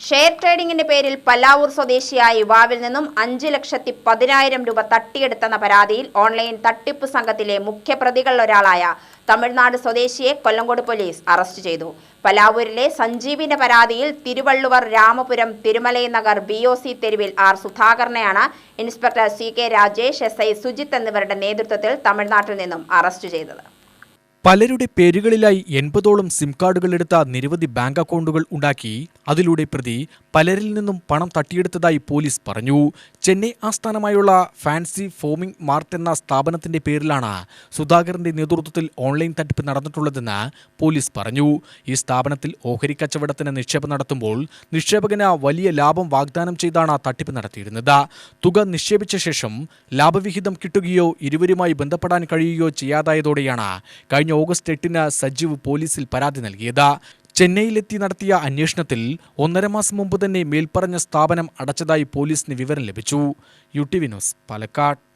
Share ട്രേഡിംഗിന്റെ പേരിൽ പല്ലാവൂർ സ്വദേശിയായ യുവാവിൽ നിന്നും അഞ്ച് ലക്ഷത്തി പതിനായിരം രൂപ തട്ടിയെടുത്തെന്ന പരാതിയിൽ ഓൺലൈൻ തട്ടിപ്പ് സംഘത്തിലെ മുഖ്യപ്രതികളിലൊരാളായ തമിഴ്നാട് സ്വദേശിയെ കൊല്ലങ്കോട് പോലീസ് അറസ്റ്റ് ചെയ്തു. പലാവൂരിലെ സഞ്ജീവിന്റെ പരാതിയിൽ Thiruvalluvar Ramapuram Thirumalai Nagar B O C തെരുവിൽ R സുധാകരനെയാണ് inspector C K Rajesh S I Sujith എന്നിവരുടെ നേതൃത്വത്തിൽ തമിഴ്നാട്ടിൽ നിന്നും അറസ്റ്റ് ചെയ്തത്. പലരുടെ പേരുകളിലായി എൺപതോളം സിം കാർഡുകൾ എടുത്ത നിരവധി ബാങ്ക് അക്കൗണ്ടുകൾ ഉണ്ടാക്കി അതിലൂടെ പ്രതി പലരിൽ നിന്നും പണം തട്ടിയെടുത്തതായി പോലീസ് പറഞ്ഞു. ചെന്നൈ ആസ്ഥാനമായുള്ള ഫാൻസി ഫോമിംഗ് മാർട്ട് എന്ന സ്ഥാപനത്തിന്റെ പേരിലാണ് സുധാകരന്റെ നേതൃത്വത്തിൽ ഓൺലൈൻ തട്ടിപ്പ് നടന്നിട്ടുള്ളതെന്ന് പോലീസ് പറഞ്ഞു. ഈ സ്ഥാപനത്തിൽ ഓഹരി കച്ചവടത്തിന് നിക്ഷേപം നടത്തുമ്പോൾ നിക്ഷേപകന് വലിയ ലാഭം വാഗ്ദാനം ചെയ്താണ് തട്ടിപ്പ് നടത്തിയിരുന്നത്. തുക നിക്ഷേപിച്ച ശേഷം ലാഭവിഹിതം കിട്ടുകയോ ഇരുവരുമായി ബന്ധപ്പെടാൻ കഴിയുകയോ ചെയ്യാതായതോടെയാണ് കഴിഞ്ഞ ഓഗസ്റ്റ് എട്ടിന് സജീവ് പോലീസിൽ പരാതി നൽകിയത്. ചെന്നൈയിലെത്തി നടത്തിയ അന്വേഷണത്തിൽ ഒന്നര മാസം മുമ്പ് തന്നെ മേൽപ്പറഞ്ഞ സ്ഥാപനം അടച്ചതായി പോലീസിന് വിവരം ലഭിച്ചു. U T Vinos Palakkad.